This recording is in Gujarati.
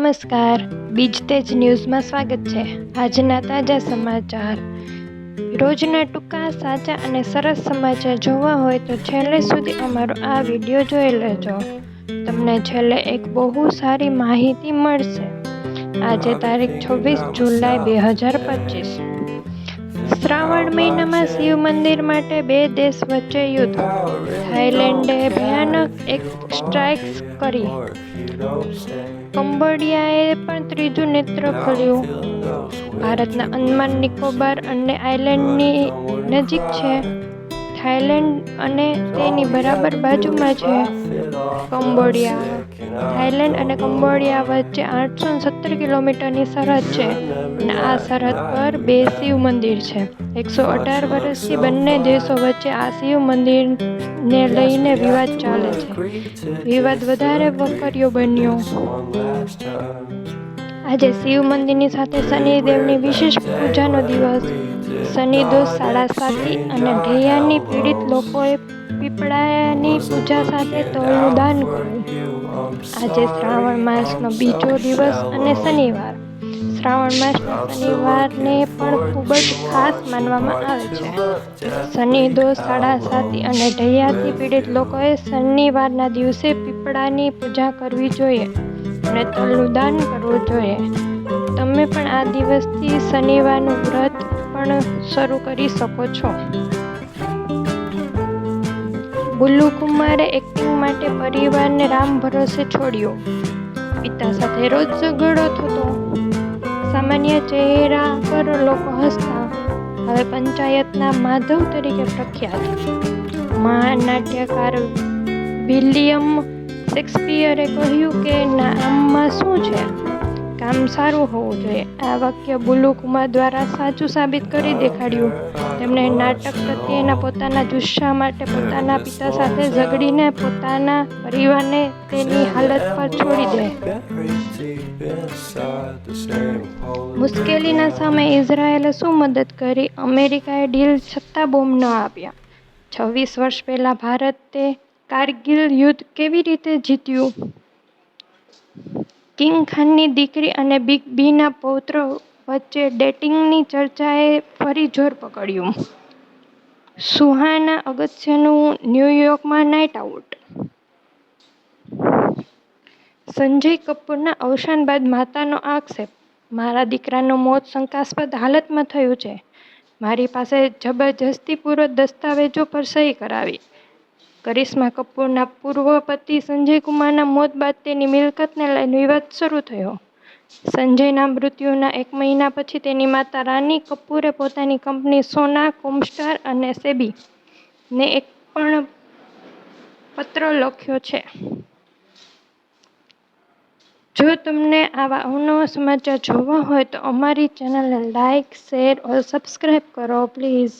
નમસ્કાર. બીજ તેજ ન્યૂઝમાં સ્વાગત છે. આજના તાજા સમાચાર. રોજના ટૂંકા સાચા અને સરસ સમાચાર જોવા હોય તો છેલ્લે સુધી અમારો આ વીડિયો જોઈ લેજો. તમને છેલ્લે એક બહુ સારી માહિતી મળશે. આજે તારીખ છવ્વીસ જુલાઈ બે હજાર પચીસ. શ્રાવણ મહિનામાં શિવ મંદિર માટે બે દેશ વચ્ચે યુદ્ધ. થાઈલેન્ડે ભયાનક એક સ્ટ્રાઇક્સ કરી. કંબોડિયાએ પણ ત્રીજું નેત્ર ખોલ્યું. ભારતના અંદમાન નિકોબાર અને આઇલેન્ડની નજીક છે. થાઈલેન્ડ અને તેની બરાબર બાજુમાં છે. કંબોડિયા. થાઈલેન્ડ અને કંબોડિયા વચ્ચે આઠસો સત્તર કિલોમીટરની સરહદ છે અને આ સરહદ પર બે શિવ મંદિર છે. એકસો અઢાર વર્ષથી બંને દેશો વચ્ચે આ શિવ મંદિરને લઈને વિવાદ ચાલે છે. વિવાદ વધારે વકર્યો બન્યો. આજે શિવ મંદિરની સાથે શનિદેવની વિશેષ પૂજાનો દિવસ. શનિદોષ સાડા સાતી અને ઢૈયાની પીડિત લોકોએ પીપળાની પૂજા સાથે તળનું દાન કરવું આજે શ્રાવણ માસનો બીજો દિવસ અને શનિવાર. શ્રાવણ માસના શનિવારને પણ ખૂબ જ ખાસ માનવામાં આવે છે. શનિ દોષ સાડા સાતી અને ઢૈયાથી પીડિત લોકોએ શનિવારના દિવસે પીપળાની પૂજા કરવી જોઈએ. અને તલનું દાન કરવું જોઈએ. તમે પણ આ દિવસથી શનિવારનું વ્રત પણ શરૂ કરી શકો છો. ગુલ્લુ કુમારે એક્ટિંગ માટે પરિવારને રામ ભરોસે છોડ્યો. પિતા સાથે રોજ ઝઘડો થતો. સામાન્ય ચહેરા પર લોકો હસતા. હવે પંચાયતના માધવ તરીકે પ્રખ્યાત. મહાન નાટ્યકાર વિલિયમ શેક્સપિયરે કહ્યું કે નામમાં શું છે? કામ સારું હોવું જોઈએ. આ વાક્ય બુલુકુમાર દ્વારા સાચું સાબિત કરી દેખાડ્યું. તેમણે નાટક પ્રત્યેના પોતાના જુસ્સા માટે પોતાના પિતા સાથે ઝઘડીને પોતાના પરિવારને તેની હાલત પર છોડી દે. મુશ્કેલીના સામે ઇઝરાયેલે શું મદદ કરી? અમેરિકાએ ડીલ છતાં બોમ્બ ન આપ્યા. છવ્વીસ વર્ષ પહેલાં ભારતે કારગિલ યુદ્ધ કેવી રીતે જીત્યું? કિંગ ખાનની દીકરી અને બિગ બીના પૌત્ર વચ્ચે ડેટિંગની ચર્ચાએ ફરી જોર પકડ્યું. સુહાના અગસ્ત્યનું ન્યૂયોર્કમાં નાઇટ આઉટ. સંજય કપૂરના અવસાન બાદ માતાનો આક્ષેપ, મારા દીકરાનું મોત શંકાસ્પદ હાલતમાં થયું છે. મારી પાસે જબરજસ્તીપૂર્વક દસ્તાવેજો પર સહી કરાવી. કરિશ્મા કપૂરના પૂર્વ પતિ સંજય કુમારના મોત બાદ તેની મિલકતને લઈને વિવાદ શરૂ થયો. સંજયના મૃત્યુના એક મહિના પછી તેની માતા રાની કપૂરે પોતાની કંપની સોના, કોમસ્ટાર અને સેબી ને એક પણ પત્ર લખ્યો છે. જો તમને આવા અવનવા સમાચાર જોવા હોય તો અમારી ચેનલને લાઇક શેર, ઓર સબસ્ક્રાઈબ કરો, પ્લીઝ.